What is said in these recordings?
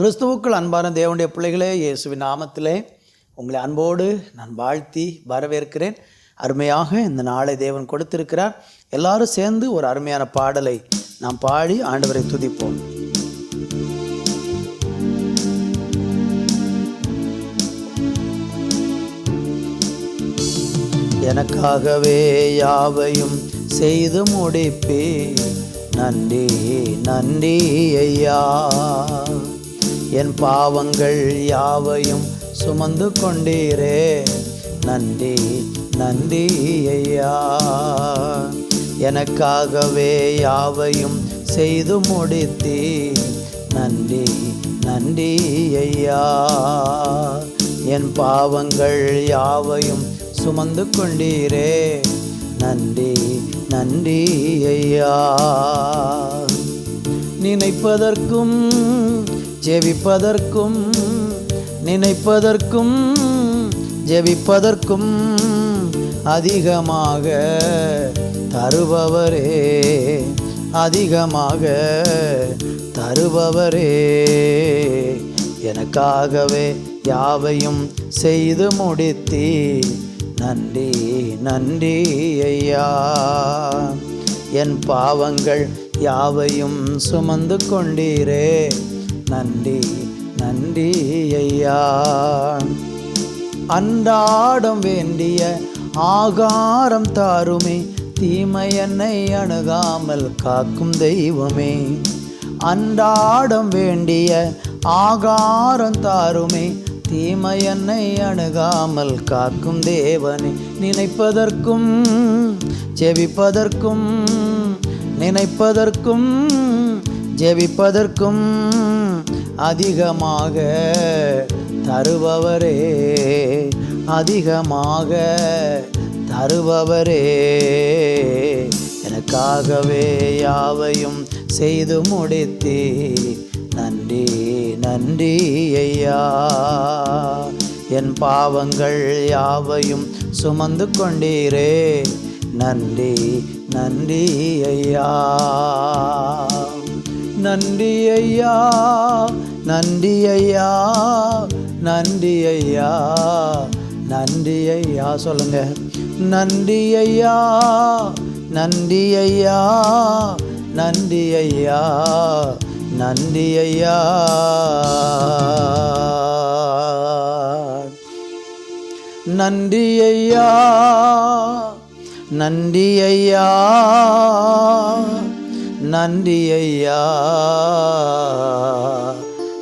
கிறிஸ்துவுக்குள் அன்பான தேவனுடைய பிள்ளைகளே இயேசுவின் நாமத்திலே உங்களை அன்போடு நான் வாழ்த்தி வரவேற்கிறேன். அருமையாக இந்த நாளை தேவன் கொடுத்திருக்கிறார். எல்லாரும் சேர்ந்து ஒரு அருமையான பாடலை நாம் பாடி ஆண்டவரை துதிப்போம். எனக்காகவே யாவையும் செய்து முடிப்பே நன்றி நன்றி ஐயா. என் பாவங்கள் யாவையும் சுமந்து கொண்டீரே. நன்றி நன்றி ஐயா. எனக்காகவே யாவையும் செய்து முடித்தீ நன்றி நன்றி ஐயா. என் பாவங்கள் யாவையும் சுமந்து கொண்டீரே. நன்றி நன்றி ஐயா. நினைப்பதற்கும் ஜெபிப்பதற்கும் நினைப்பதற்கும் ஜெபிப்பதற்கும் அதிகமாக தருபவரே அதிகமாக தருபவரே. எனக்காகவே யாவையும் செய்து முடித்தி நன்றி நன்றி ஐயா. என் பாவங்கள் யாவையும் சுமந்து கொண்டீரே. நன்றி நன்றி ஐயா. அன்றாடம் வேண்டிய ஆகாரம் தாருமே தீமை என்னை அணுகாமல் காக்கும் தெய்வமே. அன்றாடம் வேண்டிய ஆகாரம் தாருமே தீமை என்னை அணுகாமல் காக்கும் தேவனே. நினைப்பதற்கும் ஜெபிப்பதற்கும் நினைப்பதற்கும் ஜெபிப்பதற்கும். அதிகமாக தருபவரே அதிகமாக தருபவரே. எனக்காகவே யாவையும் செய்து முடித்தீ. நன்றி நன்றி ஐயா. என் பாவங்கள் யாவையும் சுமந்து கொண்டீரே. நன்றி நன்றி ஐயா. நன்றி ஐயா நன்றி ஐயா நன்றி ஐயா நன்றி ஐயா சொல்லுங்க. நன்றி ஐயா நன்றி ஐயா நன்றி ஐயா நன்றி ஐயா நன்றி ஐயா நன்றி ஐயா நன்றி ஐயா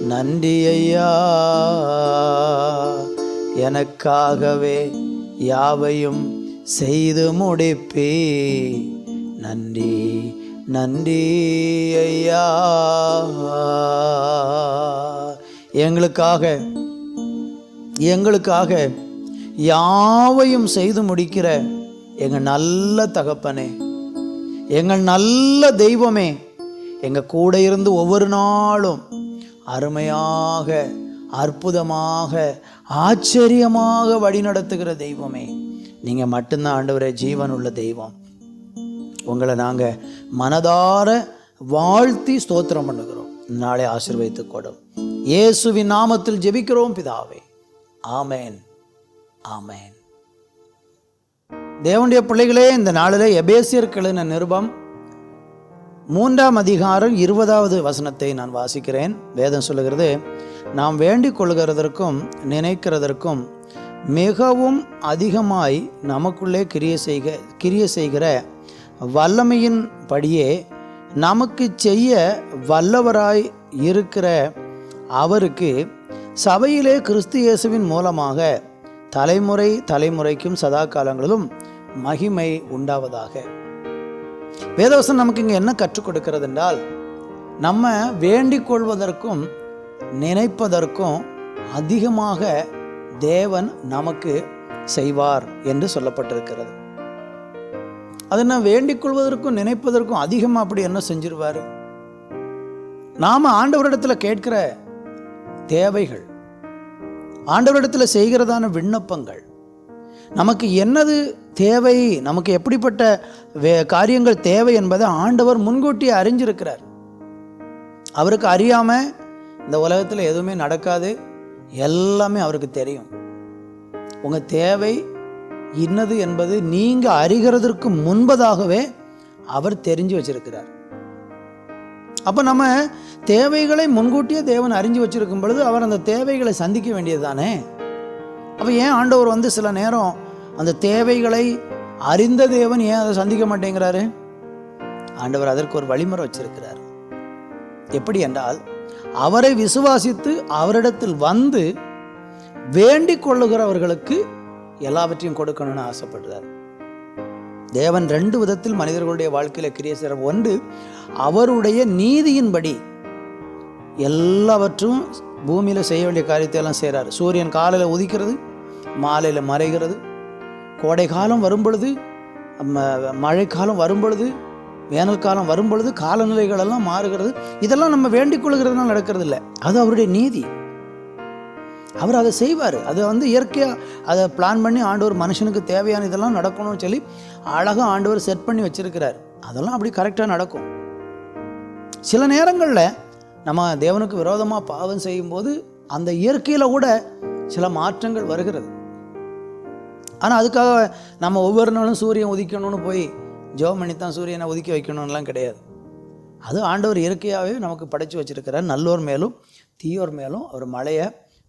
நன்றி ஐயா எனக்காகவே யாவையும் செய்து முடிப்பே. நன்றி நன்றி ஐயா. எங்களுக்காக எங்களுக்காக யாவையும் செய்து முடிக்கிற எங்கள் நல்ல தகப்பனே எங்கள் நல்ல தெய்வமே எங்கள் கூட இருந்து ஒவ்வொரு நாளும் அருமையாக அற்புதமாக ஆச்சரியமாக வழிநடத்துகிற தெய்வமே. நீங்கள் மட்டும்தான் ஆண்டவரே ஜீவன் உள்ள தெய்வம். உங்களை நாங்கள் மனதார வாழ்த்தி ஸ்தோத்திரம் பண்ணுகிறோம். நாளை ஆசிர்வதித்து கொடும். இயேசுவின் நாமத்தில் ஜெபிக்கிறோம் பிதாவே. ஆமேன். ஆமேன். தேவனுடைய பிள்ளைகளே இந்த நாளில் எபேசியர் கிழன நிருபம் மூன்றாம் அதிகாரம் இருபதாவது வசனத்தை நான் வாசிக்கிறேன். வேதம் சொல்லுகிறது நாம் வேண்டிக் கொள்கிறதற்கும் நினைக்கிறதற்கும் மிகவும் அதிகமாய் நமக்குள்ளே கிரிய செய்க கிரிய செய்கிற வல்லமையின் படியே நமக்கு செய்ய வல்லவராய் இருக்கிற அவருக்கு சபையிலே கிறிஸ்து இயேசுவின் மூலமாக தலைமுறை தலைமுறைக்கும் சதா காலங்களிலும் மகிமை உண்டாவதாக. வேதவசனம் நமக்கு இங்கே என்ன கற்றுக் கொடுக்கிறது என்றால் நம்ம வேண்டிக் கொள்வதற்கும் நினைப்பதற்கும் அதிகமாக தேவன் நமக்கு செய்வார் என்று சொல்லப்பட்டிருக்கிறது. அதை நான் வேண்டிக் கொள்வதற்கும் நினைப்பதற்கும் அதிகமாக அப்படி என்ன செஞ்சிருவாரு? நாம் ஆண்டவரிடத்தில் கேட்கிற தேவைகள் ஆண்டவரிடத்தில் செய்கிறதான விண்ணப்பங்கள் நமக்கு என்னது தேவை? நமக்கு எப்படிப்பட்ட வே காரியங்கள் தேவை என்பதை ஆண்டவர் முன்கூட்டி அறிஞ்சிருக்கிறார். அவருக்கு அறியாமல் இந்த உலகத்தில் எதுவுமே நடக்காது. எல்லாமே அவருக்கு தெரியும். உங்கள் தேவை இன்னது என்பது நீங்கள் அறிகிறதற்கு முன்பதாகவே அவர் தெரிஞ்சு வச்சிருக்கிறார். அப்போ நம்ம தேவைகளை முன்கூட்டியே தேவன் அறிஞ்சு வச்சிருக்கும் பொழுது அவர் அந்த தேவைகளை சந்திக்க வேண்டியது தானே? அப்போ ஏன் ஆண்டவர் வந்து சில நேரம் அந்த தேவைகளை அறிந்த தேவன் ஏன் அதை சந்திக்க மாட்டேங்கிறாரு? ஆண்டவர் அதற்கு ஒரு வழிமுறை வச்சிருக்கிறார். எப்படி என்றால் அவரை விசுவாசித்து அவரிடத்தில் வந்து வேண்டிக் கொள்ளுகிறவர்களுக்கு எல்லாவற்றையும் கொடுக்கணும்னு ஆசைப்படுறார். தேவன் ரெண்டு விதத்தில் மனிதர்களுடைய வாழ்க்கையில கிரியை செய்கிற ஒன்று அவருடைய நீதியின்படி எல்லாவற்றும் பூமியில் செய்ய வேண்டிய காரியத்தை எல்லாம் செய்கிறார் சூரியன் காலையில் உதிக்கிறது மாலையில் மறைகிறது கோடை காலம் வரும் பொழுது மழைக்காலம் வரும் பொழுது வேனல் காலம் வரும் பொழுது காலநிலைகள் எல்லாம் மாறுகிறது. இதெல்லாம் நம்ம வேண்டிக் கொள்கிறதுனால நடக்கிறது இல்லை அது அவருடைய நீதி. அவர் அதை செய்வார். அதை வந்து இயற்கையாக அதை பிளான் பண்ணி ஆண்டவர் மனுஷனுக்கு தேவையான இதெல்லாம் நடக்கணும்னு சொல்லி அழகாக ஆண்டவர் செட் பண்ணி வச்சுருக்கிறார். அதெல்லாம் அப்படி கரெக்டாக நடக்கும். சில நேரங்களில் நம்ம தேவனுக்கு விரோதமாக பாவம் செய்யும்போது அந்த இயற்கையில் கூட சில மாற்றங்கள் வருகிறது. ஆனால் அதுக்காக நம்ம ஒவ்வொரு நாளும் சூரியன் உதிக்கணும்னு போய் ஜெபம் பண்ணி தான் சூரியனை ஒதுக்கி வைக்கணும்லாம் கிடையாது. அது ஆண்டவர் இயற்கையாகவே நமக்கு படைத்து வச்சிருக்கிறார். நல்லோர் மேலும் தீயோர் மேலும் அவர் மழையை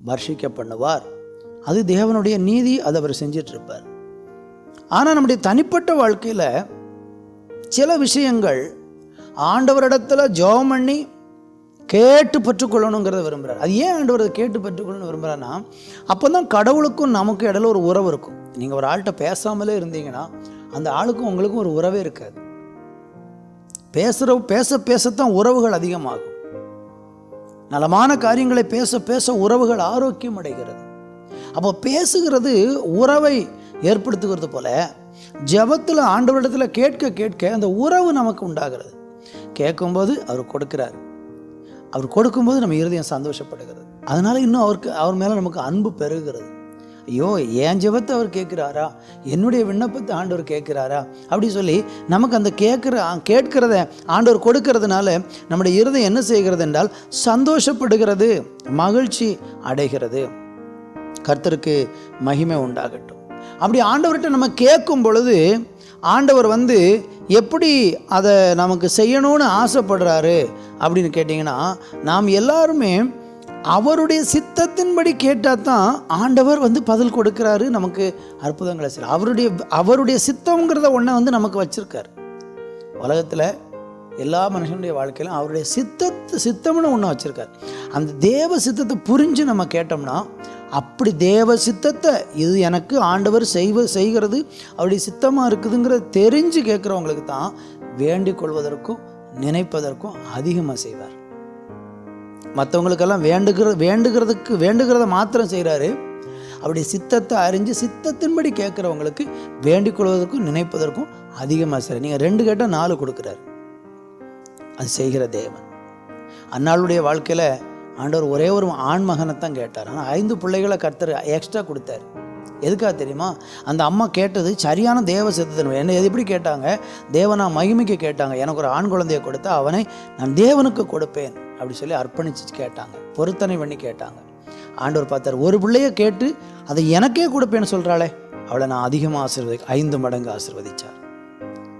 வர்ஷிக்க பண்ணுவார். அது தேவனுடைய நீதி அதை அவர் செஞ்சிட்ருப்பார். ஆனால் நம்முடைய தனிப்பட்ட வாழ்க்கையில் சில விஷயங்கள் ஆண்டவரிடத்தில் ஜெபம் பண்ணி கேட்டு பெற்றுக்கொள்ளணுங்கிறத விரும்புகிறார் அது ஏன் ஆண்டவர் அதை கேட்டு பெற்றுக்கொள்ளணும்னு விரும்புகிறான்னா அப்போ தான் கடவுளுக்கும் நமக்கு இடையில ஒரு உறவு இருக்கும். நீங்கள் ஒரு ஆள்கிட்ட பேசாமலே இருந்தீங்கன்னா அந்த ஆளுக்கும் உங்களுக்கும் ஒரு உறவே இருக்காது. பேசுகிற பேச பேசத்தான் உறவுகள் அதிகமாகும். நலமான காரியங்களை பேச பேச உறவுகள் ஆரோக்கியம் அடைகிறது. அப்போ பேசுகிறது உறவை ஏற்படுத்துகிறது போல ஜெபத்தில் ஆண்டவரிடத்தில் கேட்க கேட்க அந்த உறவு நமக்கு உண்டாகிறது. கேட்கும்போது அவர் கொடுக்கிறார். அவர் கொடுக்கும்போது நம்ம இருதயம் சந்தோஷப்படுகிறது. அதனால் இன்னும் அவருக்கு அவர் மேலே நமக்கு அன்பு பெருகிறது. ஐயோ என் ஜெபத்தை அவர் கேட்குறாரா? என்னுடைய விண்ணப்பத்தை ஆண்டவர் கேட்குறாரா? அப்படி சொல்லி நமக்கு அந்த கேட்குற கேட்கிறத ஆண்டவர் கொடுக்கறதுனால நம்முடைய இருதயம் என்ன செய்கிறது என்றால் சந்தோஷப்படுகிறது மகிழ்ச்சி அடைகிறது. கர்த்தருக்கு மகிமை உண்டாகட்டும். அப்படி ஆண்டவர்கிட்ட நம்ம கேட்கும் பொழுது ஆண்டவர் வந்து எப்படி அதை நமக்கு செய்யணும்னு ஆசைப்படுறாரு? அப்படின்னு கேட்டிங்கன்னா நாம் எல்லாருமே அவருடைய சித்தத்தின்படி கேட்டால் தான் ஆண்டவர் வந்து பதில் கொடுக்குறாரு நமக்கு அற்புதங்களை செய்யலாம் அவருடைய அவருடைய சித்தங்கிறத ஒன்றை வந்து நமக்கு வச்சுருக்கார். உலகத்தில் எல்லா மனுஷனுடைய வாழ்க்கையிலும் அவருடைய சித்தத்து சித்தம்னு ஒன்று வச்சுருக்கார். அந்த தேவ சித்தத்தை புரிஞ்சு நம்ம கேட்டோம்னா அப்படி தேவ சித்தத்தை இது எனக்கு ஆண்டவர் செய்வ செய்கிறது அவருடைய சித்தமாக இருக்குதுங்கிறத தெரிஞ்சு கேட்குறவங்களுக்கு தான் வேண்டிக் கொள்வதற்கும் நினைப்பதற்கும் அதிகமாக செய்வார். மற்றவங்களுக்கெல்லாம் வேண்டுகிற வேண்டுகிறதுக்கு வேண்டுகிறத மாத்திரம் செய்கிறாரு அப்படி சித்தத்தை அறிஞ்சு சித்தத்தின்படி கேட்குறவங்களுக்கு வேண்டிக் கொள்வதற்கும் நினைப்பதற்கும் அதிகமாக செய்கிறார் நீங்கள் ரெண்டு கேட்டால் நாலு கொடுக்குறாரு. அது செய்கிற தேவன். அன்னாளுடைய வாழ்க்கையில் ஆண்டவர் ஒரே ஒரு ஆண் மகனை தான் கேட்டார். ஆனால் ஐந்து பிள்ளைகளை கர்த்தர் எக்ஸ்ட்ரா கொடுத்தாரு. எதுக்காக தெரியுமா? அந்த அம்மா கேட்டது சரியான தேவ சித்தத்தின் என்ன எது எப்படி கேட்டாங்க? தேவனா மகிமைக்கு கேட்டாங்க. எனக்கு ஒரு ஆண் குழந்தையை கொடுத்தா அவனை நான் தேவனுக்கு கொடுப்பேன் அப்படி சொல்லி அர்ப்பணிச்சு கேட்டாங்க. பொருத்தனை பண்ணி கேட்டாங்க. ஆண்டவர் பார்த்தார் ஒரு பிள்ளையை கேட்டு அதை எனக்கே கொடுப்பேன்னு சொல்கிறாளே அவளை நான் அதிகமாக ஆசிர்வதி ஐந்து மடங்கு ஆசீர்வதிச்சார்.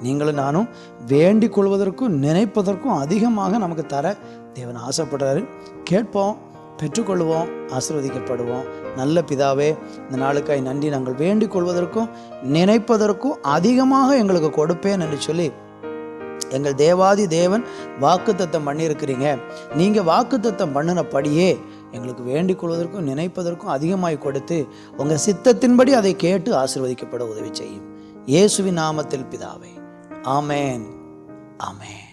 நீங்களும் நானும் வேண்டிக் கொள்வதற்கும் நினைப்பதற்கும் அதிகமாக நமக்கு தர தேவன் ஆசைப்படுறாரு. கேட்போம் பெற்றுக்கொள்வோம் ஆசிர்வதிக்கப்படுவோம். நல்ல பிதாவே இந்த நாளுக்காய் நன்றி நாங்கள் வேண்டிக் கொள்வதற்கும் நினைப்பதற்கும் அதிகமாக எங்களுக்கு கொடுப்பேன் என்று சொல்லி எங்கள் தேவாதி தேவன் வாக்குத்தத்தம் பண்ணியிருக்கிறீங்க. நீங்கள் வாக்குத்தத்தம் பண்ணினபடியே எங்களுக்கு வேண்டிக் கொள்வதற்கும் நினைப்பதற்கும் அதிகமாய் கொடுத்து உங்கள் சித்தத்தின்படி அதை கேட்டு ஆசீர்வதிக்கப்பட உதவி செய்யும். இயேசுவின் நாமத்தில் பிதாவே. ஆமேன். ஆமேன்.